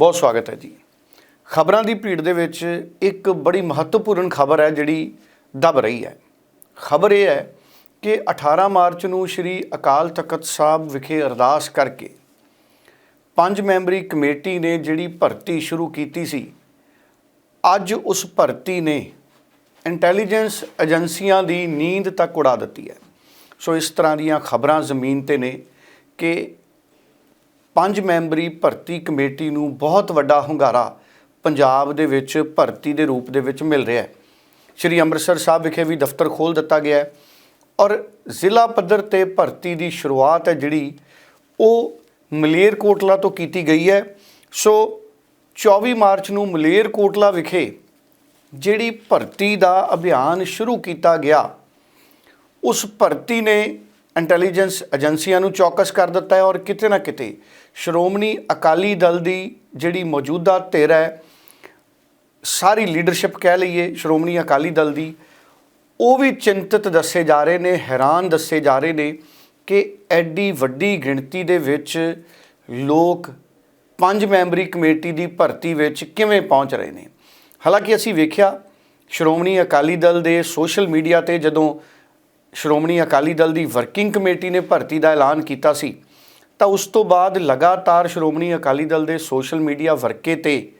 ਬਹੁਤ ਸਵਾਗਤ ਹੈ ਜੀ। ਖਬਰਾਂ ਦੀ ਭੀੜ ਦੇ ਵਿੱਚ ਇੱਕ ਬੜੀ ਮਹੱਤਵਪੂਰਨ ਖਬਰ ਹੈ ਜਿਹੜੀ ਦਬ ਰਹੀ ਹੈ। ਖਬਰ ਇਹ ਹੈ ਕਿ 18 ਮਾਰਚ ਨੂੰ ਸ੍ਰੀ ਅਕਾਲ ਤਖਤ ਸਾਹਿਬ ਵਿਖੇ ਅਰਦਾਸ ਕਰਕੇ ਪੰਜ ਮੈਂਬਰੀ ਕਮੇਟੀ ਨੇ ਜਿਹੜੀ ਭਰਤੀ ਸ਼ੁਰੂ ਕੀਤੀ ਸੀ, ਅੱਜ ਉਸ ਭਰਤੀ ਨੇ ਇੰਟੈਲੀਜੈਂਸ ਏਜੰਸੀਆਂ ਦੀ ਨੀਂਦ ਤੱਕ ਉਡਾ ਦਿੱਤੀ ਹੈ। ਸੋ ਇਸ ਤਰ੍ਹਾਂ ਦੀਆਂ ਖਬਰਾਂ ਜ਼ਮੀਨ ਤੇ ਨੇ ਕਿ ਪੰਜ ਮੈਂਬਰੀ ਭਰਤੀ ਕਮੇਟੀ ਨੂੰ ਬਹੁਤ ਵੱਡਾ ਹੁੰਗਾਰਾ ਪੰਜਾਬ ਦੇ ਵਿੱਚ ਭਰਤੀ ਦੇ ਰੂਪ ਦੇ ਵਿੱਚ ਮਿਲ ਰਿਹਾ ਹੈ। ਸ਼੍ਰੀ ਅੰਮ੍ਰਿਤਸਰ ਸਾਹਿਬ ਵਿਖੇ ਵੀ ਦਫ਼ਤਰ ਖੋਲ ਦਿੱਤਾ ਗਿਆ ਹੈ ਔਰ ਜ਼ਿਲ੍ਹਾ ਪੱਧਰ ਤੇ ਭਰਤੀ ਦੀ ਸ਼ੁਰੂਆਤ ਹੈ ਜਿਹੜੀ, ਉਹ ਮਲੇਰਕੋਟਲਾ ਤੋਂ ਕੀਤੀ ਗਈ ਹੈ। ਸੋ 24 ਮਾਰਚ ਨੂੰ ਮਲੇਰਕੋਟਲਾ ਵਿਖੇ ਜਿਹੜੀ ਭਰਤੀ ਦਾ ਅਭਿਆਨ ਸ਼ੁਰੂ ਕੀਤਾ ਗਿਆ, ਉਸ ਭਰਤੀ ਨੇ ਇੰਟੈਲੀਜੈਂਸ ਏਜੰਸੀਆਂ ਨੂੰ ਚੌਕਸ ਕਰ ਦਿੱਤਾ ਹੈ ਔਰ ਕਿਤੇ ਨਾ ਕਿਤੇ ਸ਼੍ਰੋਮਣੀ ਅਕਾਲੀ ਦਲ ਦੀ ਜਿਹੜੀ ਮੌਜੂਦਾ ਧਿਰ ਹੈ, ਸਾਰੀ ਲੀਡਰਸ਼ਿਪ ਕਹਿ ਲਈਏ ਸ਼੍ਰੋਮਣੀ ਅਕਾਲੀ ਦਲ ਦੀ, ਉਹ ਵੀ ਚਿੰਤਤ ਦੱਸੇ ਜਾ ਰਹੇ ਨੇ, ਹੈਰਾਨ ਦੱਸੇ ਜਾ ਰਹੇ ਨੇ ਕਿ ਐਡੀ ਵੱਡੀ ਗਿਣਤੀ ਦੇ ਵਿੱਚ ਲੋਕ ਪੰਜ ਮੈਂਬਰੀ ਕਮੇਟੀ ਦੀ ਭਰਤੀ ਵਿੱਚ ਕਿਵੇਂ ਪਹੁੰਚ ਰਹੇ ਨੇ। ਹਾਲਾਂਕਿ ਅਸੀਂ ਵੇਖਿਆ ਸ਼੍ਰੋਮਣੀ ਅਕਾਲੀ ਦਲ ਦੇ ਸੋਸ਼ਲ ਮੀਡੀਆ ਤੇ ਜਦੋਂ ਸ਼੍ਰੋਮਣੀ ਅਕਾਲੀ ਦਲ ਦੀ ਵਰਕਿੰਗ ਕਮੇਟੀ ਨੇ ਭਰਤੀ ਦਾ ਐਲਾਨ ਕੀਤਾ ਸੀ। ਤਾਂ ਉਸ ਤੋਂ ਬਾਅਦ ਲਗਾਤਾਰ ਸ਼੍ਰੋਮਣੀ ਅਕਾਲੀ ਦਲ ਦੇ ਸੋਸ਼ਲ ਮੀਡੀਆ ਵਰਕੇ ਤੇ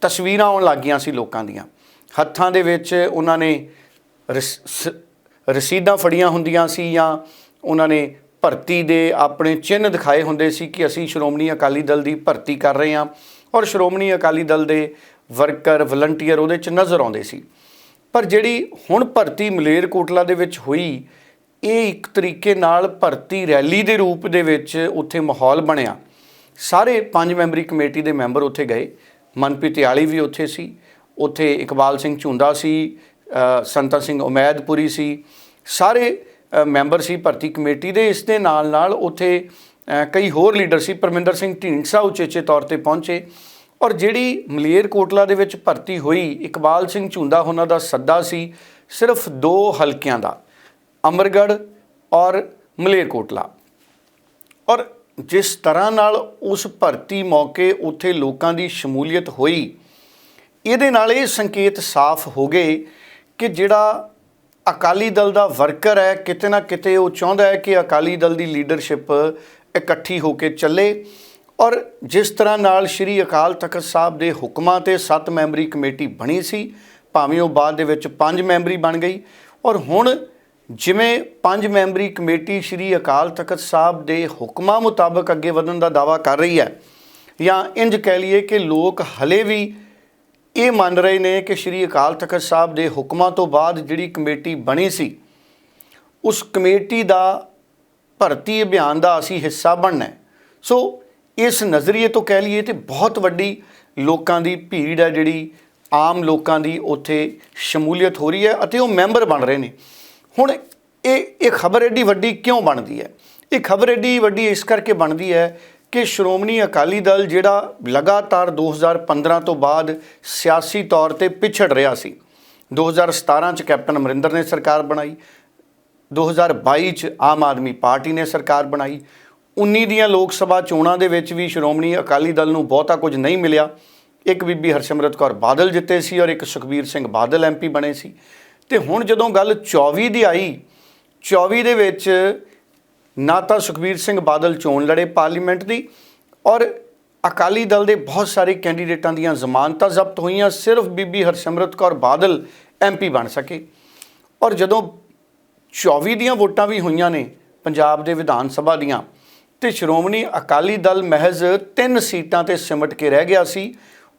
ਤਸਵੀਰਾਂ ਆਉਣ ਲੱਗੀਆਂ ਸੀ ਲੋਕਾਂ ਦੀਆਂ। ਹੱਥਾਂ ਦੇ ਵਿੱਚ ਉਹਨਾਂ ਨੇ ਰਸ- ਸ- ਰਸੀਦਾਂ ਫੜੀਆਂ ਹੁੰਦੀਆਂ ਸੀ ਜਾਂ ਉਹਨਾਂ ਨੇ ਭਰਤੀ ਦੇ ਆਪਣੇ ਚਿੰਨ੍ਹ ਦਿਖਾਏ ਹੁੰਦੇ ਸੀ ਕਿ ਅਸੀਂ ਸ਼੍ਰੋਮਣੀ ਅਕਾਲੀ ਦਲ ਦੀ ਭਰਤੀ ਕਰ ਰਹੇ ਹਾਂ। ਔਰ ਸ਼੍ਰੋਮਣੀ ਅਕਾਲੀ ਦਲ ਦੇ ਵਰਕਰ, ਵਲੰਟੀਅਰ ਉਹਦੇ 'ਚ ਨਜ਼ਰ ਆਉਂਦੇ ਸੀ। ਪਰ ਜਿਹੜੀ ਹੁਣ ਭਰਤੀ ਮਲੇਰਕੋਟਲਾ ਦੇ ਵਿੱਚ ਹੋਈ, ਇਹ ਇੱਕ ਤਰੀਕੇ ਨਾਲ ਭਰਤੀ ਰੈਲੀ ਦੇ ਰੂਪ ਦੇ ਵਿੱਚ ਉੱਥੇ ਮਾਹੌਲ ਬਣਿਆ। ਸਾਰੇ ਪੰਜ ਮੈਂਬਰੀ ਕਮੇਟੀ ਦੇ ਮੈਂਬਰ ਉੱਥੇ ਗਏ। ਮਨਪ੍ਰੀਤ ਯਾਲੀ ਵੀ ਉੱਥੇ ਸੀ। ਉੱਥੇ ਇਕਬਾਲ ਸਿੰਘ ਝੁੰਦਾ ਸੀ ਸੰਤਾ ਸਿੰਘ ਉਮੈਦਪੁਰੀ ਸੀ। ਸਾਰੇ ਮੈਂਬਰ ਸੀ ਭਰਤੀ ਕਮੇਟੀ ਦੇ। ਇਸ ਦੇ ਨਾਲ ਨਾਲ ਉੱਥੇ ਕਈ ਹੋਰ ਲੀਡਰ ਸੀ। ਪਰਮਿੰਦਰ ਸਿੰਘ ਢੀਂਡਸਾ ਉਚੇਚੇ ਤੌਰ ਤੇ ਪਹੁੰਚੇ। ਔਰ ਜਿਹੜੀ ਮਲੇਰਕੋਟਲਾ ਦੇ ਵਿੱਚ ਭਰਤੀ ਹੋਈ ਇਕਬਾਲ ਸਿੰਘ ਝੁੰਦਾ ਉਹਨਾਂ ਦਾ ਸੱਦਾ ਸੀ ਸਿਰਫ ਦੋ ਹਲਕਿਆਂ ਦਾ ਅਮਰਗੜ੍ਹ ਔਰ ਮਲੇਰਕੋਟਲਾ ਔਰ ਜਿਸ ਤਰ੍ਹਾਂ ਨਾਲ ਉਸ ਭਰਤੀ ਮੌਕੇ ਉੱਥੇ ਲੋਕਾਂ ਦੀ ਸ਼ਮੂਲੀਅਤ ਹੋਈ, ਇਹਦੇ ਨਾਲ ਇਹ ਸੰਕੇਤ ਸਾਫ਼ ਹੋ ਗਏ ਕਿ ਜਿਹੜਾ ਅਕਾਲੀ ਦਲ ਦਾ ਵਰਕਰ ਹੈ, ਕਿਤੇ ਨਾ ਕਿਤੇ ਉਹ ਚਾਹੁੰਦਾ ਹੈ ਕਿ ਅਕਾਲੀ ਦਲ ਦੀ ਲੀਡਰਸ਼ਿਪ ਇਕੱਠੀ ਹੋ ਕੇ ਚੱਲੇ। ਔਰ ਜਿਸ ਤਰ੍ਹਾਂ ਨਾਲ ਸ੍ਰੀ ਅਕਾਲ ਤਖਤ ਸਾਹਿਬ ਦੇ ਹੁਕਮਾਂ ਤੇ 7 ਮੈਂਬਰੀ ਕਮੇਟੀ ਬਣੀ ਸੀ, ਭਾਵੇਂ ਉਹ ਬਾਅਦ ਦੇ ਵਿੱਚ 5 ਮੈਂਬਰੀ ਬਣ ਗਈ। ਔਰ ਹੁਣ ਜਿਵੇਂ ਪੰਜ ਮੈਂਬਰੀ ਕਮੇਟੀ ਸ੍ਰੀ ਅਕਾਲ ਤਖਤ ਸਾਹਿਬ ਦੇ ਹੁਕਮਾਂ ਮੁਤਾਬਕ ਅੱਗੇ ਵਧਣ ਦਾ ਦਾਵਾ ਕਰ ਰਹੀ ਹੈ, ਜਾਂ ਇੰਜ ਕਹਿ ਲਈਏ ਕਿ ਲੋਕ ਹਲੇ ਵੀ ਇਹ ਮੰਨ ਰਹੇ ਨੇ ਕਿ ਸ੍ਰੀ ਅਕਾਲ ਤਖਤ ਸਾਹਿਬ ਦੇ ਹੁਕਮਾਂ ਤੋਂ ਬਾਅਦ ਜਿਹੜੀ ਕਮੇਟੀ ਬਣੀ ਸੀ, ਉਸ ਕਮੇਟੀ ਦਾ ਭਰਤੀ ਅਭਿਆਨ ਦਾ ਅਸੀਂ ਹਿੱਸਾ ਬਣਨਾ ਸੋ ਇਸ ਨਜ਼ਰੀਏ ਤੋਂ ਕਹਿ ਲਈਏ ਤੇ ਬਹੁਤ ਵੱਡੀ ਲੋਕਾਂ ਦੀ ਭੀੜ ਹੈ ਜਿਹੜੀ ਆਮ ਲੋਕਾਂ ਦੀ ਉੱਥੇ ਸ਼ਮੂਲੀਅਤ ਹੋ ਰਹੀ ਹੈ ਅਤੇ ਉਹ ਮੈਂਬਰ ਬਣ ਰਹੇ ਨੇ। ਹੁਣ ਇਹ ਇਹ ਖਬਰ ਐਡੀ ਵੱਡੀ ਕਿਉਂ ਬਣਦੀ ਹੈ? ਇਹ ਖਬਰ ਐਡੀ ਵੱਡੀ ਇਸ ਕਰਕੇ ਬਣਦੀ ਹੈ ਕਿ ਸ਼੍ਰੋਮਣੀ ਅਕਾਲੀ ਦਲ ਜਿਹੜਾ ਲਗਾਤਾਰ 2015 ਤੋਂ ਬਾਅਦ ਸਿਆਸੀ ਤੌਰ ਤੇ ਪਿਛੜ ਰਿਹਾ ਸੀ। 2017 ਚ ਕੈਪਟਨ ਅਮਰਿੰਦਰ ਨੇ ਸਰਕਾਰ ਬਣਾਈ। 2022 ਚ ਆਮ ਆਦਮੀ ਪਾਰਟੀ ਨੇ ਸਰਕਾਰ ਬਣਾਈ। 19 ਦੀਆਂ ਲੋਕ ਸਭਾ ਚੋਣਾਂ ਦੇ ਵਿੱਚ ਵੀ ਸ਼੍ਰੋਮਣੀ ਅਕਾਲੀ ਦਲ ਨੂੰ ਬਹੁਤਾ ਕੁਝ ਨਹੀਂ ਮਿਲਿਆ। ਇੱਕ ਬੀਬੀ ਹਰਸਿਮਰਤ ਕੌਰ ਬਾਦਲ ਜਿੱਤੇ ਸੀ ਔਰ ਇੱਕ ਸੁਖਬੀਰ ਸਿੰਘ ਬਾਦਲ ਐਮਪੀ ਬਣੇ ਸੀ। ਤੇ ਹੁਣ ਜਦੋਂ ਗੱਲ 24 ਦੀ ਆਈ 24 ਦੇ ਵਿੱਚ ਨਾ ਤਾਂ ਸੁਖਬੀਰ ਸਿੰਘ ਬਾਦਲ ਚੋਣ ਲੜੇ ਪਾਰਲੀਮੈਂਟ ਦੀ ਔਰ ਅਕਾਲੀ ਦਲ ਦੇ ਬਹੁਤ ਸਾਰੇ ਕੈਂਡੀਡੇਟਾਂ ਦੀਆਂ ਜ਼ਮਾਨਤਾਂ ਜ਼ਬਤ ਹੋਈਆਂ, ਸਿਰਫ ਬੀਬੀ ਹਰਸਿਮਰਤ ਕੌਰ ਬਾਦਲ ਐਮਪੀ ਬਣ ਸਕੇ। ਔਰ ਜਦੋਂ 24 ਦੀਆਂ ਵੋਟਾਂ ਵੀ ਹੋਈਆਂ ਨੇ ਪੰਜਾਬ ਦੇ ਵਿਧਾਨ ਸਭਾ ਦੀਆਂ ਤੇ ਸ਼੍ਰੋਮਣੀ ਅਕਾਲੀ ਦਲ ਮਹਿਜ਼ ਤਿੰਨ ਸੀਟਾਂ ਤੇ ਸਿਮਟ ਕੇ ਰਹਿ ਗਿਆ ਸੀ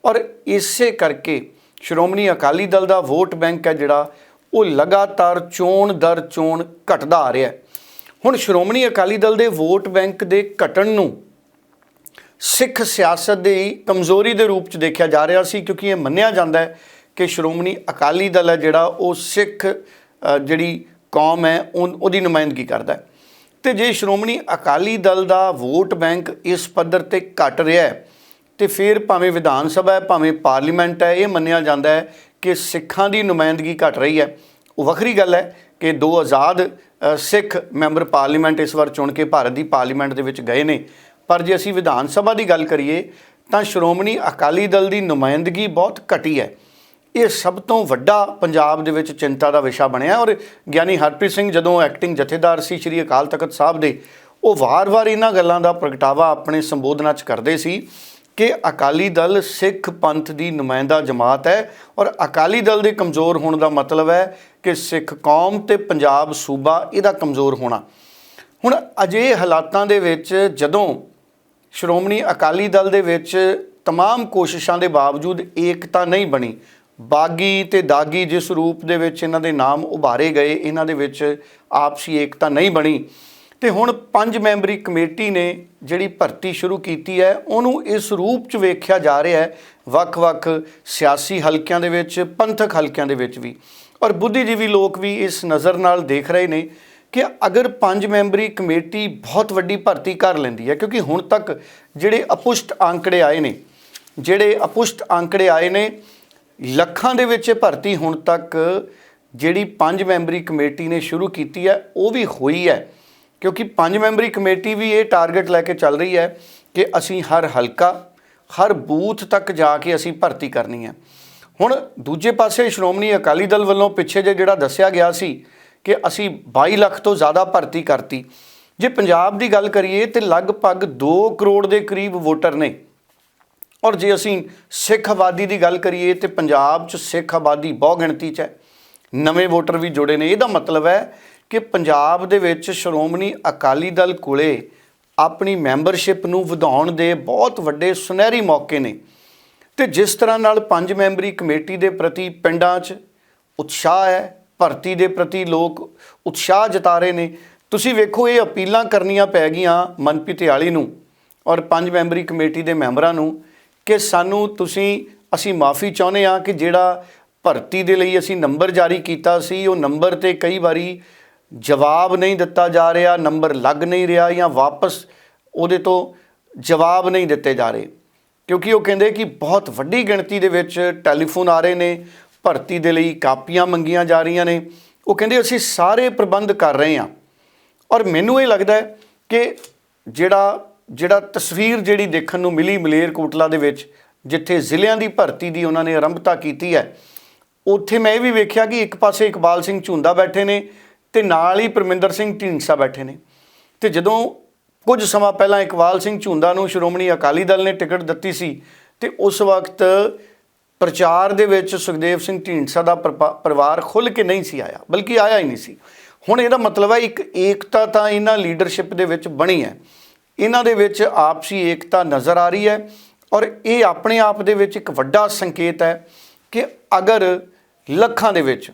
ਔਰ ਇਸੇ ਕਰਕੇ ਸ਼੍ਰੋਮਣੀ ਅਕਾਲੀ ਦਲ ਦਾ ਵੋਟ ਬੈਂਕ ਹੈ ਜਿਹੜਾ, ਉਹ ਲਗਾਤਾਰ ਚੋਣ ਦਰ ਚੋਣ ਘਟਦਾ ਆ ਰਿਹਾ ਹੈ। ਹੁਣ ਸ਼੍ਰੋਮਣੀ ਅਕਾਲੀ ਦਲ ਦੇ ਵੋਟ ਬੈਂਕ ਦੇ ਘਟਣ ਨੂੰ ਸਿੱਖ ਸਿਆਸਤ ਦੀ ਕਮਜ਼ੋਰੀ ਦੇ ਰੂਪ 'ਚ ਦੇਖਿਆ ਜਾ ਰਿਹਾ ਸੀ ਕਿਉਂਕਿ ਇਹ ਮੰਨਿਆ ਜਾਂਦਾ ਹੈ ਕਿ ਸ਼੍ਰੋਮਣੀ ਅਕਾਲੀ ਦਲ ਹੈ ਜਿਹੜਾ, ਉਹ ਸਿੱਖ ਜਿਹੜੀ ਕੌਮ ਹੈ ਉਨ- ਉਹਦੀ ਨੁਮਾਇੰਦਗੀ ਕਰਦਾ ਹੈ। ਤੇ ਜੇ ਸ਼੍ਰੋਮਣੀ ਅਕਾਲੀ ਦਲ ਦਾ ਵੋਟ ਬੈਂਕ ਇਸ ਪੱਧਰ ਤੇ ਘਟ ਰਿਹਾ ਹੈ, ਤੇ ਫਿਰ ਭਾਵੇਂ ਵਿਧਾਨ ਸਭਾ ਹੈ, ਭਾਵੇਂ ਪਾਰਲੀਮੈਂਟ ਹੈ, ਇਹ ਮੰਨਿਆ ਜਾਂਦਾ ਹੈ ਕਿ ਸਿੱਖਾਂ ਦੀ ਨੁਮਾਇੰਦਗੀ ਘਟ ਰਹੀ ਹੈ। ਉਹ ਵੱਖਰੀ ਗੱਲ ਹੈ ਕਿ ਦੋ ਆਜ਼ਾਦ ਸਿੱਖ ਮੈਂਬਰ ਪਾਰਲੀਮੈਂਟ ਇਸ ਵਾਰ ਚੁਣ ਕੇ ਭਾਰਤ ਦੀ ਪਾਰਲੀਮੈਂਟ ਦੇ ਵਿੱਚ ਗਏ ਨੇ। ਪਰ ਜੇ ਅਸੀਂ ਵਿਧਾਨ ਸਭਾ ਦੀ ਗੱਲ ਕਰੀਏ, ਤਾਂ ਸ਼੍ਰੋਮਣੀ ਅਕਾਲੀ ਦਲ ਦੀ ਨੁਮਾਇੰਦਗੀ ਬਹੁਤ ਘਟੀ ਹੈ। ਇਹ ਸਭ ਤੋਂ ਵੱਡਾ ਪੰਜਾਬ ਦੇ ਵਿੱਚ ਚਿੰਤਾ ਦਾ ਵਿਸ਼ਾ ਬਣਿਆ ਔਰ ਗਿਆਨੀ ਹਰਪ੍ਰੀਤ ਸਿੰਘ ਜਦੋਂ ਐਕਟਿੰਗ ਜਥੇਦਾਰ ਸੀ ਸ੍ਰੀ ਅਕਾਲ ਤਖਤ ਸਾਹਿਬ ਦੇ ਉਹ ਵਾਰ-ਵਾਰ ਇਹਨਾਂ ਗੱਲਾਂ ਦਾ ਪ੍ਰਗਟਾਵਾ ਆਪਣੇ ਸੰਬੋਧਨਾਂ 'ਚ ਕਰਦੇ ਸੀ ਕਿ ਅਕਾਲੀ ਦਲ ਸਿੱਖ ਪੰਥ ਦੀ ਨੁਮਾਇੰਦਾ ਜਮਾਤ ਹੈ ਔਰ ਅਕਾਲੀ ਦਲ ਦੇ ਕਮਜ਼ੋਰ ਹੋਣ ਦਾ ਮਤਲਬ ਹੈ ਕਿ ਸਿੱਖ ਕੌਮ ਤੇ ਪੰਜਾਬ ਸੂਬਾ ਇਹਦਾ ਕਮਜ਼ੋਰ ਹੋਣਾ ਹੁਣ ਅਜੇ ਹਾਲਾਤਾਂ ਦੇ ਵਿੱਚ ਜਦੋਂ ਸ਼੍ਰੋਮਣੀ ਅਕਾਲੀ ਦਲ ਦੇ ਵਿੱਚ तमाम ਕੋਸ਼ਿਸ਼ਾਂ ਦੇ ਬਾਵਜੂਦ ਏਕਤਾ ਨਹੀਂ ਬਣੀ ਬਾਗੀ ਤੇ ਦਾਗੀ ਜਿਸ ਰੂਪ ਦੇ ਵਿੱਚ ਇਹਨਾਂ ਦੇ ਨਾਮ ਉਭਾਰੇ ਗਏ, ਇਹਨਾਂ ਦੇ ਵਿੱਚ ਆਪਸੀ ਏਕਤਾ ਨਹੀਂ ਬਣੀ। ਤੇ ਹੁਣ ਪੰਜ ਮੈਂਬਰੀ ਕਮੇਟੀ ਨੇ ਜਿਹੜੀ ਭਰਤੀ ਸ਼ੁਰੂ ਕੀਤੀ ਹੈ, ਉਹਨੂੰ ਇਸ ਰੂਪ 'ਚ ਵੇਖਿਆ ਜਾ ਰਿਹਾ ਹੈ ਵੱਖ-ਵੱਖ ਸਿਆਸੀ ਹਲਕਿਆਂ ਦੇ ਵਿੱਚ, ਪੰਥਕ ਹਲਕਿਆਂ ਦੇ ਵਿੱਚ ਵੀ। ਔਰ ਬੁੱਧੀਜੀਵੀ ਲੋਕ ਵੀ ਇਸ ਨਜ਼ਰ ਨਾਲ ਦੇਖ ਰਹੇ ਨੇ ਕਿ ਅਗਰ ਪੰਜ ਮੈਂਬਰੀ ਕਮੇਟੀ ਬਹੁਤ ਵੱਡੀ ਭਰਤੀ ਕਰ ਲੈਂਦੀ ਹੈ, ਕਿਉਂਕਿ ਹੁਣ ਤੱਕ ਜਿਹੜੇ ਅਪੁਸ਼ਟ ਅੰਕੜੇ ਆਏ ਨੇ, ਜਿਹੜੇ ਅਪੁਸ਼ਟ ਅੰਕੜੇ ਆਏ ਨੇ ਲੱਖਾਂ ਦੇ ਵਿੱਚ ਭਰਤੀ ਹੁਣ ਤੱਕ ਜਿਹੜੀ ਪੰਜ ਮੈਂਬਰੀ ਕਮੇਟੀ ਨੇ ਸ਼ੁਰੂ ਕੀਤੀ ਹੈ, ਉਹ ਵੀ ਹੋਈ ਹੈ। ਕਿਉਂਕਿ ਪੰਜ ਮੈਂਬਰੀ ਕਮੇਟੀ ਵੀ ਇਹ ਟਾਰਗੇਟ ਲੈ ਕੇ ਚੱਲ ਰਹੀ ਹੈ ਕਿ ਅਸੀਂ ਹਰ ਹਲਕਾ, ਹਰ ਬੂਥ ਤੱਕ ਜਾ ਕੇ ਅਸੀਂ ਭਰਤੀ ਕਰਨੀ ਹੈ। ਹੁਣ ਦੂਜੇ ਪਾਸੇ ਸ਼੍ਰੋਮਣੀ ਅਕਾਲੀ ਦਲ ਵੱਲੋਂ ਪਿੱਛੇ ਜੇ ਜਿਹੜਾ ਦੱਸਿਆ ਗਿਆ ਸੀ ਕਿ ਅਸੀਂ 22 ਲੱਖ ਤੋਂ ਜ਼ਿਆਦਾ ਭਰਤੀ ਕਰਤੀ। ਜੇ ਪੰਜਾਬ ਦੀ ਗੱਲ ਕਰੀਏ ਤੇ ਲਗਭਗ 2 ਕਰੋੜ ਦੇ ਕਰੀਬ ਵੋਟਰ ਨੇ ਔਰ ਜੇ ਅਸੀਂ ਸਿੱਖ ਆਬਾਦੀ ਦੀ ਗੱਲ ਕਰੀਏ ਤੇ ਪੰਜਾਬ 'ਚ ਸਿੱਖ ਆਬਾਦੀ ਬਹੁ ਗਿਣਤੀ 'ਚ ਹੈ। ਨਵੇਂ ਵੋਟਰ ਵੀ ਜੁੜੇ ਨੇ। ਇਹਦਾ ਮਤਲਬ ਹੈ ਕਿ ਪੰਜਾਬ ਦੇ ਵਿੱਚ ਸ਼੍ਰੋਮਣੀ ਅਕਾਲੀ ਦਲ ਕੋਲੇ ਆਪਣੀ ਮੈਂਬਰਸ਼ਿਪ ਨੂੰ ਵਧਾਉਣ ਦੇ ਬਹੁਤ ਵੱਡੇ ਸੁਨਹਿਰੀ ਮੌਕੇ ਨੇ। ਤੇ ਜਿਸ ਤਰ੍ਹਾਂ ਨਾਲ ਪੰਜ ਮੈਂਬਰੀ ਕਮੇਟੀ ਦੇ ਪ੍ਰਤੀ ਪਿੰਡਾਂ 'ਚ ਉਤਸ਼ਾਹ ਹੈ, ਭਰਤੀ ਦੇ ਪ੍ਰਤੀ ਲੋਕ ਉਤਸ਼ਾਹ ਜਤਾ ਰਹੇ ਨੇ। ਤੁਸੀਂ ਵੇਖੋ, ਇਹ ਅਪੀਲਾਂ ਕਰਨੀਆਂ ਪੈ ਗਈਆਂ ਮਨਪ੍ਰੀਤ ਆਲੀ ਨੂੰ ਔਰ ਪੰਜ ਮੈਂਬਰੀ ਕਮੇਟੀ ਦੇ ਮੈਂਬਰਾਂ ਨੂੰ। ਕਿ ਸਾਨੂੰ ਤੁਸੀਂ, ਅਸੀਂ ਮਾਫੀ ਚਾਹੁੰਦੇ ਹਾਂ ਕਿ ਜਿਹੜਾ ਭਰਤੀ ਦੇ ਲਈ ਅਸੀਂ ਨੰਬਰ ਜਾਰੀ ਕੀਤਾ ਸੀ, ਉਹ ਨੰਬਰ ਤੇ ਕਈ ਵਾਰੀ ਜਵਾਬ ਨਹੀਂ ਦਿੱਤਾ ਜਾ ਰਿਹਾ, ਨੰਬਰ ਲੱਗ ਨਹੀਂ ਰਿਹਾ ਜਾਂ ਵਾਪਸ ਉਹਦੇ ਤੋਂ ਜਵਾਬ ਨਹੀਂ ਦਿੱਤੇ ਜਾ ਰਹੇ। ਕਿਉਂਕਿ ਉਹ ਕਹਿੰਦੇ ਕਿ ਬਹੁਤ ਵੱਡੀ ਗਿਣਤੀ ਦੇ ਵਿੱਚ ਟੈਲੀਫੋਨ ਆ ਰਹੇ ਨੇ, ਭਰਤੀ ਦੇ ਲਈ ਕਾਪੀਆਂ ਮੰਗੀਆਂ ਜਾ ਰਹੀਆਂ ਨੇ। ਉਹ ਕਹਿੰਦੇ ਅਸੀਂ ਸਾਰੇ ਪ੍ਰਬੰਧ ਕਰ ਰਹੇ ਹਾਂ। ਔਰ ਮੈਨੂੰ ਇਹ ਲੱਗਦਾ ਹੈ ਕਿ ਜਿਹੜਾ ਜਿਹੜਾ ਤਸਵੀਰ ਜਿਹੜੀ ਦੇਖਣ ਨੂੰ ਮਿਲੀ ਮਲੇਰਕੋਟਲਾ ਦੇ ਵਿੱਚ, ਜਿੱਥੇ ਜ਼ਿਲ੍ਹਿਆਂ ਦੀ ਭਰਤੀ ਦੀ ਉਹਨਾਂ ਨੇ ਆਰੰਭਤਾ ਕੀਤੀ ਹੈ, ਉੱਥੇ ਮੈਂ ਇਹ ਵੀ ਵੇਖਿਆ ਕਿ ਇੱਕ ਪਾਸੇ ਇਕਬਾਲ ਸਿੰਘ ਝੁੰਦਾ ਬੈਠੇ ਨੇ ਤੇ ਨਾਲ ਹੀ ਪਰਮਿੰਦਰ ਸਿੰਘ ਢੀਂਡਸਾ ਬੈਠੇ ਨੇ। ਤੇ ਜਦੋਂ ਕੁਝ ਸਮਾਂ ਪਹਿਲਾਂ ਇਕਬਾਲ ਸਿੰਘ ਝੁੰਦਾ ਨੂੰ ਸ਼੍ਰੋਮਣੀ ਅਕਾਲੀ ਦਲ ਨੇ ਟਿਕਟ ਦਿੱਤੀ ਸੀ, ਤੇ ਉਸ ਵਕਤ ਪ੍ਰਚਾਰ ਦੇ ਵਿੱਚ ਸੁਖਦੇਵ ਸਿੰਘ ਢੀਂਡਸਾ ਦਾ ਪਰਿਪਾ- ਪਰਿਵਾਰ ਖੁੱਲ ਕੇ ਨਹੀਂ ਸੀ ਆਇਆ, ਬਲਕਿ ਆਇਆ ਹੀ ਨਹੀਂ ਸੀ। ਹੁਣ ਇਹਦਾ ਮਤਲਬ ਹੈ ਇੱਕ ਏਕਤਾ ਤਾਂ ਇਹਨਾਂ ਲੀਡਰਸ਼ਿਪ ਦੇ ਵਿੱਚ ਬਣੀ ਹੈ। ਇਹਨਾਂ ਦੇ ਵਿੱਚ ਆਪਸੀ ਏਕਤਾ ਨਜ਼ਰ ਆ ਰਹੀ ਹੈ ਔਰ ਇਹ ਆਪਣੇ ਆਪ ਦੇ ਵਿੱਚ ਇੱਕ ਵੱਡਾ ਸੰਕੇਤ ਹੈ ਕਿ ਅਗਰ ਲੱਖਾਂ ਦੇ ਵਿੱਚ,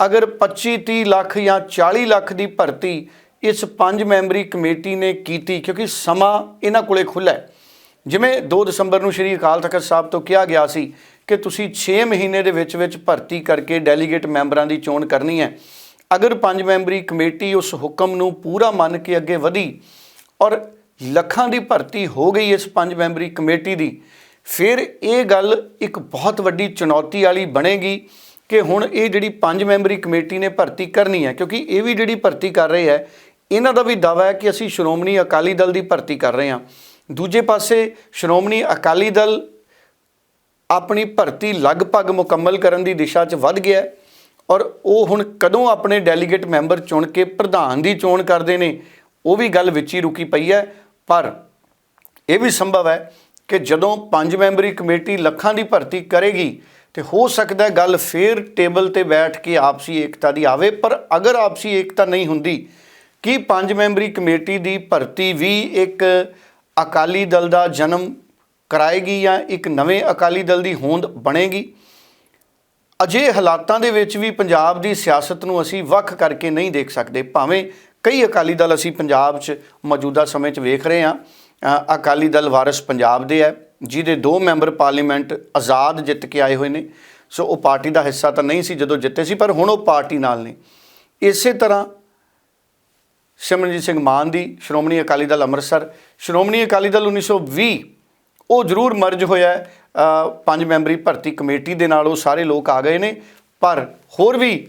ਅਗਰ 25 30 ਲੱਖ ਜਾਂ 40 ਲੱਖ ਦੀ ਭਰਤੀ ਇਸ ਪੰਜ ਮੈਂਬਰੀ ਕਮੇਟੀ ਨੇ ਕੀਤੀ, ਕਿਉਂਕਿ ਸਮਾਂ ਇਹਨਾਂ ਕੋਲੇ ਖੁੱਲ੍ਹਾ ਹੈ। ਜਿਵੇਂ 2 ਦਸੰਬਰ ਨੂੰ ਸ਼੍ਰੀ ਅਕਾਲ ਤਖਤ ਸਾਹਿਬ ਤੋਂ ਕਿਹਾ ਗਿਆ ਸੀ ਕਿ ਤੁਸੀਂ 6 ਮਹੀਨੇ ਦੇ ਵਿੱਚ ਵਿੱਚ ਭਰਤੀ ਕਰਕੇ ਡੈਲੀਗੇਟ ਮੈਂਬਰਾਂ ਦੀ ਚੋਣ ਕਰਨੀ ਹੈ। ਅਗਰ ਪੰਜ ਮੈਂਬਰੀ ਕਮੇਟੀ ਉਸ ਹੁਕਮ ਨੂੰ ਪੂਰਾ ਮੰਨ ਕੇ ਅੱਗੇ ਵਧੀ ਔਰ ਲੱਖਾਂ ਦੀ ਭਰਤੀ ਹੋ ਗਈ ਇਸ ਪੰਜ ਮੈਂਬਰੀ ਕਮੇਟੀ ਦੀ। ਫਿਰ ਇਹ ਗੱਲ ਇੱਕ ਬਹੁਤ ਵੱਡੀ ਚੁਣੌਤੀ ਵਾਲੀ ਬਣੇਗੀ ਕਿ ਹੁਣ ਇਹ ਜਿਹੜੀ ਪੰਜ ਮੈਂਬਰੀ ਕਮੇਟੀ ਨੇ ਭਰਤੀ ਕਰਨੀ ਹੈ, ਕਿਉਂਕਿ ਇਹ ਵੀ ਜਿਹੜੀ ਭਰਤੀ ਕਰ ਰਹੇ ਹੈ, ਇਹਨਾਂ ਦਾ ਵੀ ਦਾਵਾ ਹੈ ਕਿ ਅਸੀਂ ਸ਼੍ਰੋਮਣੀ ਅਕਾਲੀ ਦਲ ਦੀ ਭਰਤੀ ਕਰ ਰਹੇ ਹਾਂ। ਦੂਜੇ ਪਾਸੇ ਸ਼੍ਰੋਮਣੀ ਅਕਾਲੀ ਦਲ ਆਪਣੀ ਭਰਤੀ ਲਗਭਗ ਮੁਕੰਮਲ ਕਰਨ ਦੀ ਦਿਸ਼ਾ 'ਚ ਵੱਧ ਗਿਆ ਔਰ ਉਹ ਹੁਣ ਕਦੋਂ ਆਪਣੇ ਡੈਲੀਗੇਟ ਮੈਂਬਰ ਚੁਣ ਕੇ ਪ੍ਰਧਾਨ ਦੀ ਚੋਣ ਕਰਦੇ ਨੇ, ਉਹ ਵੀ ਗੱਲ ਵਿੱਚ ਹੀ ਰੁਕੀ ਪਈ ਹੈ। ਪਰ ਇਹ ਵੀ ਸੰਭਵ ਹੈ ਕਿ ਜਦੋਂ ਪੰਜ ਮੈਂਬਰੀ ਕਮੇਟੀ ਲੱਖਾਂ ਦੀ ਭਰਤੀ ਕਰੇਗੀ ਤੇ ਹੋ ਸਕਦਾ ਗੱਲ ਫੇਰ ਟੇਬਲ ਤੇ ਬੈਠ ਕੇ ਆਪਸੀ ਏਕਤਾ ਦੀ ਆਵੇ, ਪਰ ਅਗਰ ਆਪਸੀ ਏਕਤਾ ਨਹੀਂ ਹੁੰਦੀ, ਕੀ ਪੰਜ ਮੈਂਬਰੀ ਕਮੇਟੀ ਦੀ ਭਰਤੀ ਵੀ ਇੱਕ ਅਕਾਲੀ ਦਲ ਦਾ ਜਨਮ ਕਰਾਏਗੀ ਜਾਂ ਇੱਕ ਨਵੇਂ ਅਕਾਲੀ ਦਲ ਦੀ ਹੋਂਦ ਬਣੇਗੀ? ਅਜੇ ਹਾਲਾਤਾਂ ਦੇ ਵਿੱਚ ਵੀ ਪੰਜਾਬ ਦੀ ਸਿਆਸਤ ਨੂੰ ਅਸੀਂ ਵੱਖ ਕਰਕੇ ਨਹੀਂ ਦੇਖ ਸਕਦੇ, ਭਾਵੇਂ ਕਈ ਅਕਾਲੀ ਦਲ ਅਸੀਂ ਪੰਜਾਬ 'ਚ ਮੌਜੂਦਾ ਸਮੇਂ 'ਚ ਵੇਖ ਰਹੇ ਹਾਂ। ਅਕਾਲੀ ਦਲ ਵਾਰਿਸ ਪੰਜਾਬ ਦੇ ਹੈ, ਜਿਹਦੇ ਦੋ ਮੈਂਬਰ ਪਾਰਲੀਮੈਂਟ ਆਜ਼ਾਦ ਜਿੱਤ ਕੇ ਆਏ ਹੋਏ ਨੇ। ਸੋ ਉਹ ਪਾਰਟੀ ਦਾ ਹਿੱਸਾ ਤਾਂ ਨਹੀਂ ਸੀ ਜਦੋਂ ਜਿੱਤੇ ਸੀ, ਪਰ ਹੁਣ ਉਹ ਪਾਰਟੀ ਨਾਲ ਨੇ। ਇਸੇ ਤਰ੍ਹਾਂ ਸਿਮਰਨਜੀਤ ਸਿੰਘ ਮਾਨ ਦੀ ਸ਼੍ਰੋਮਣੀ ਅਕਾਲੀ ਦਲ ਅੰਮ੍ਰਿਤਸਰ। ਸ਼੍ਰੋਮਣੀ ਅਕਾਲੀ ਦਲ 1920 ਉਹ ਜ਼ਰੂਰ ਮਰਜ ਹੋਇਆ ਪੰਜ ਮੈਂਬਰੀ ਭਰਤੀ ਕਮੇਟੀ ਦੇ ਨਾਲ ਉਹ ਸਾਰੇ ਲੋਕ ਆ ਗਏ ਨੇ। ਪਰ ਹੋਰ ਵੀ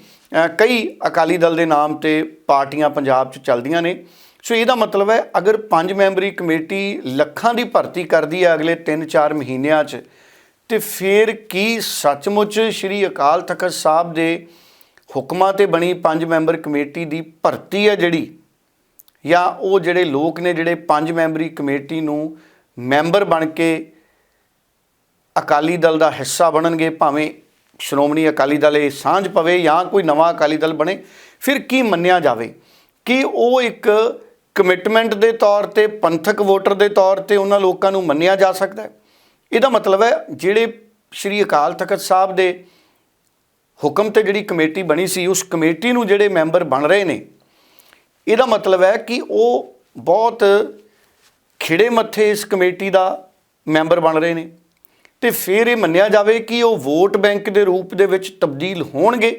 ਕਈ ਅਕਾਲੀ ਦਲ ਦੇ ਨਾਮ ਤੇ ਪਾਰਟੀਆਂ ਪੰਜਾਬ 'ਚ ਚੱਲਦੀਆਂ ਨੇ। ਸੋ ਇਹਦਾ ਮਤਲਬ ਹੈ, ਅਗਰ ਪੰਜ ਮੈਂਬਰੀ ਕਮੇਟੀ ਲੱਖਾਂ ਦੀ ਭਰਤੀ ਕਰਦੀ ਹੈ ਅਗਲੇ 3-4 ਮਹੀਨਿਆਂ 'ਚ, ਤੇ ਫਿਰ ਕੀ ਸੱਚਮੁੱਚ ਸ੍ਰੀ ਅਕਾਲ ਤਖਤ ਸਾਹਿਬ ਦੇ ਹੁਕਮਾਂ ਤੇ ਬਣੀ ਪੰਜ ਮੈਂਬਰ ਕਮੇਟੀ ਦੀ ਭਰਤੀ ਹੈ ਜਿਹੜੀ? ਜਾਂ ਉਹ ਜਿਹੜੇ ਲੋਕ ਨੇ ਜਿਹੜੇ ਪੰਜ ਮੈਂਬਰੀ ਕਮੇਟੀ ਨੂੰ ਮੈਂਬਰ ਬਣ ਕੇ ਅਕਾਲੀ ਦਲ ਦਾ ਹਿੱਸਾ ਬਣਨਗੇ, ਭਾਵੇਂ ਸ਼੍ਰੋਮਣੀ ਅਕਾਲੀ ਦਲ ਇਹ ਸਾਂਝ ਪਵੇ ਜਾਂ ਕੋਈ ਨਵਾਂ ਅਕਾਲੀ ਦਲ ਬਣੇ, ਫਿਰ ਕੀ ਮੰਨਿਆ ਜਾਵੇ? ਕਿ ਉਹ ਇੱਕ ਕਮਿਟਮੈਂਟ ਦੇ ਤੌਰ ਤੇ, ਪੰਥਕ ਵੋਟਰ ਦੇ ਤੌਰ ਤੇ ਉਹਨਾਂ ਲੋਕਾਂ ਨੂੰ ਮੰਨਿਆ ਜਾ ਸਕਦਾ ਹੈ? ਇਹਦਾ ਮਤਲਬ ਹੈ, ਜਿਹੜੇ ਸ਼੍ਰੀ ਅਕਾਲ ਤਖਤ ਸਾਹਿਬ ਦੇ ਹੁਕਮ ਤੇ ਜਿਹੜੀ ਕਮੇਟੀ ਬਣੀ ਸੀ, ਉਸ ਕਮੇਟੀ ਨੂੰ ਜਿਹੜੇ ਮੈਂਬਰ ਬਣ ਰਹੇ ਨੇ, ਇਹਦਾ ਮਤਲਬ ਹੈ ਕਿ ਉਹ ਬਹੁਤ ਖਿੜੇ ਮੱਥੇ ਇਸ ਕਮੇਟੀ ਦਾ ਮੈਂਬਰ ਬਣ ਰਹੇ ਨੇ। ਤੇ ਫਿਰ ਇਹ ਮੰਨਿਆ ਜਾਵੇ ਕਿ ਉਹ ਵੋਟ ਬੈਂਕ ਦੇ ਰੂਪ ਦੇ ਵਿੱਚ ਤਬਦੀਲ ਹੋਣਗੇ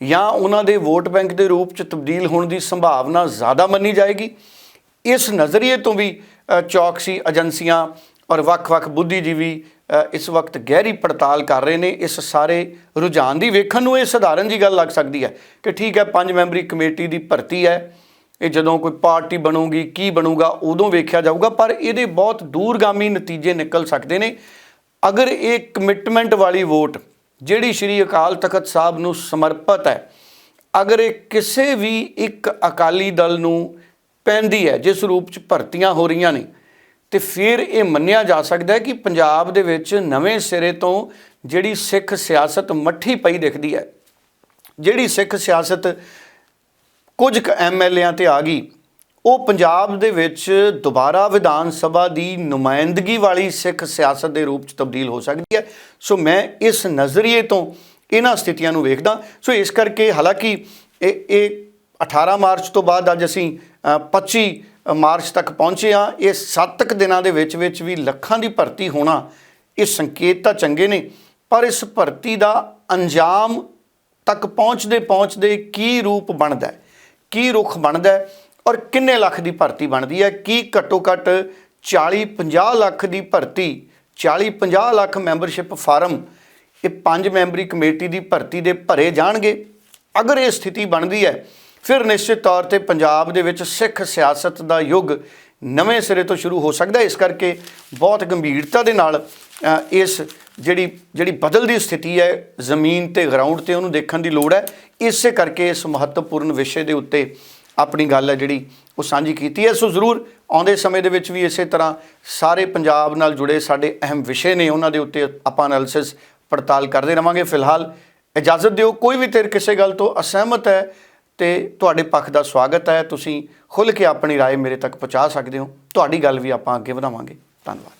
ਜਾਂ ਉਹਨਾਂ ਦੇ ਵੋਟ ਬੈਂਕ ਦੇ ਰੂਪ 'ਚ ਤਬਦੀਲ ਹੋਣ ਦੀ ਸੰਭਾਵਨਾ ਜ਼ਿਆਦਾ ਮੰਨੀ ਜਾਏਗੀ। ਇਸ ਨਜ਼ਰੀਏ ਤੋਂ ਵੀ ਚੌਕਸੀ ਏਜੰਸੀਆਂ ਔਰ ਵੱਖ-ਵੱਖ ਬੁੱਧੀਜੀਵੀ ਇਸ ਵਕਤ ਗਹਿਰੀ ਪੜਤਾਲ ਕਰ ਰਹੇ ਨੇ। ਇਸ ਸਾਰੇ ਰੁਝਾਨ ਦੀ ਵੇਖਣ ਨੂੰ ਇਹ ਸਧਾਰਨ ਜੀ ਗੱਲ ਲੱਗ ਸਕਦੀ ਹੈ ਕਿ ਠੀਕ ਹੈ, ਪੰਜ ਮੈਂਬਰੀ ਕਮੇਟੀ ਦੀ ਭਰਤੀ ਹੈ, ਇਹ ਜਦੋਂ ਕੋਈ ਪਾਰਟੀ ਬਣੂਗੀ, ਕੀ ਬਣੂਗਾ, ਉਦੋਂ ਵੇਖਿਆ ਜਾਊਗਾ, ਪਰ ਇਹਦੇ ਬਹੁਤ ਦੂਰਗਾਮੀ ਨਤੀਜੇ ਨਿਕਲ ਸਕਦੇ ਨੇ। ਅਗਰ ਇਹ ਕਮਿਟਮੈਂਟ ਵਾਲੀ ਵੋਟ ਜਿਹੜੀ ਸ਼੍ਰੀ ਅਕਾਲ ਤਖਤ ਸਾਹਿਬ ਨੂੰ ਸਮਰਪਿਤ ਹੈ, ਅਗਰ ਇਹ ਕਿਸੇ ਵੀ ਇੱਕ ਅਕਾਲੀ ਦਲ ਨੂੰ ਪੈਂਦੀ ਹੈ, ਜਿਸ ਰੂਪ ਚ ਭਰਤੀਆਂ ਹੋ ਰਹੀਆਂ ਨੇ, ਤੇ ਫਿਰ ਇਹ ਮੰਨਿਆ ਜਾ ਸਕਦਾ ਹੈ ਕਿ ਪੰਜਾਬ ਦੇ ਵਿੱਚ ਨਵੇਂ ਸਿਰੇ ਤੋਂ ਜਿਹੜੀ ਸਿੱਖ ਸਿਆਸਤ ਮੱਠੀ ਪਈ ਦਿਖਦੀ ਹੈ, ਜਿਹੜੀ ਸਿੱਖ ਸਿਆਸਤ ਕੁਝ ਕੁ ਐਮਐਲਏਆਂ ਤੇ ਆ ਗਈ ਉਹ ਪੰਜਾਬ ਦੇ ਵਿੱਚ ਦੁਬਾਰਾ ਵਿਧਾਨ ਸਭਾ ਦੀ ਨੁਮਾਇੰਦਗੀ ਵਾਲੀ ਸਿੱਖ ਸਿਆਸਤ ਦੇ ਰੂਪ ਚ ਤਬਦੀਲ ਹੋ ਸਕਦੀ ਹੈ। ਸੋ ਮੈਂ ਇਸ ਨਜ਼ਰੀਏ ਤੋਂ ਇਹਨਾਂ ਸਥਿਤੀਆਂ ਨੂੰ ਵੇਖਦਾ। ਸੋ ਇਸ ਕਰਕੇ ਹਾਲਾਂਕਿ ਇਹ ਇਹ 18 ਮਾਰਚ ਤੋਂ ਬਾਅਦ ਅੱਜ ਅਸੀਂ ਅ, 25 ਮਾਰਚ ਤੱਕ ਪਹੁੰਚੇ ਆ ਇਹ 7 ਕੁ ਦਿਨਾਂ ਦੇ ਵਿੱਚ ਵਿੱਚ ਵੀ ਲੱਖਾਂ ਦੀ ਭਰਤੀ ਹੋਣਾ ਇਹ ਸੰਕੇਤ ਤਾਂ ਚੰਗੇ ਨੇ ਪਰ ਇਸ ਭਰਤੀ ਦਾ ਅੰਜਾਮ ਤੱਕ ਪਹੁੰਚਦੇ ਪਹੁੰਚਦੇ ਕੀ ਰੂਪ ਬਣਦਾ ਕੀ ਰੁਖ ਬਣਦਾ ਔਰ ਕਿੰਨੇ ਲੱਖ ਦੀ ਭਰਤੀ ਬਣਦੀ ਹੈ? ਕੀ ਘੱਟੋ ਘੱਟ 40 50 ਲੱਖ ਦੀ ਭਰਤੀ 40 50 ਲੱਖ ਮੈਂਬਰਸ਼ਿਪ ਫਾਰਮ ਇਹ ਪੰਜ ਮੈਂਬਰੀ ਕਮੇਟੀ ਦੀ ਭਰਤੀ ਦੇ ਭਰੇ ਜਾਣਗੇ? ਅਗਰ ਇਹ ਸਥਿਤੀ ਬਣਦੀ ਹੈ, ਫਿਰ ਨਿਸ਼ਚਿਤ ਤੌਰ ਤੇ ਪੰਜਾਬ ਦੇ ਵਿੱਚ ਸਿੱਖ ਸਿਆਸਤ ਦਾ ਯੁੱਗ ਨਵੇਂ ਸਿਰੇ ਤੋਂ ਸ਼ੁਰੂ ਹੋ ਸਕਦਾ ਹੈ। ਇਸ ਕਰਕੇ ਬਹੁਤ ਗੰਭੀਰਤਾ ਦੇ ਨਾਲ ਇਸ ਜਿਹੜੀ ਜਿਹੜੀ ਬਦਲਦੀ ਸਥਿਤੀ ਹੈ, ਜ਼ਮੀਨ ਤੇ ਗਰਾਊਂਡ ਤੇ ਉਹਨੂੰ ਦੇਖਣ ਦੀ ਲੋੜ ਹੈ। ਇਸੇ ਕਰਕੇ ਇਸ ਮਹੱਤਵਪੂਰਨ ਵਿਸ਼ੇ ਦੇ ਉੱਤੇ ਆਪਣੀ ਗੱਲ ਹੈ ਜਿਹੜੀ ਉਹ ਸਾਂਝੀ ਕੀਤੀ ਹੈ ਸੋ ਜ਼ਰੂਰ ਆਉਂਦੇ ਸਮੇਂ ਦੇ ਵਿੱਚ ਵੀ ਇਸੇ ਤਰ੍ਹਾਂ ਸਾਰੇ ਪੰਜਾਬ ਨਾਲ ਜੁੜੇ ਸਾਡੇ ਅਹਿਮ ਵਿਸ਼ੇ ਨੇ ਉਹਨਾਂ ਦੇ ਉੱਤੇ ਆਪਾਂ ਐਨਾਲਿਸਿਸ ਪੜਤਾਲ ਕਰਦੇ ਰਵਾਂਗੇ ਫਿਲਹਾਲ ਇਜਾਜ਼ਤ ਦਿਓ ਕੋਈ ਵੀ ਤੇਰ ਕਿਸੇ ਗੱਲ ਤੋਂ ਅਸਹਿਮਤ ਹੈ ਤੇ ਤੁਹਾਡੇ ਪੱਖ ਦਾ ਸਵਾਗਤ ਹੈ ਤੁਸੀਂ ਖੁੱਲ੍ਹ ਕੇ ਆਪਣੀ رائے ਮੇਰੇ ਤੱਕ ਪਹੁੰਚਾ ਸਕਦੇ ਹੋ ਤੁਹਾਡੀ ਗੱਲ ਵੀ ਆਪਾਂ ਅੱਗੇ ਵਧਾਵਾਂਗੇ ਧੰਨਵਾਦ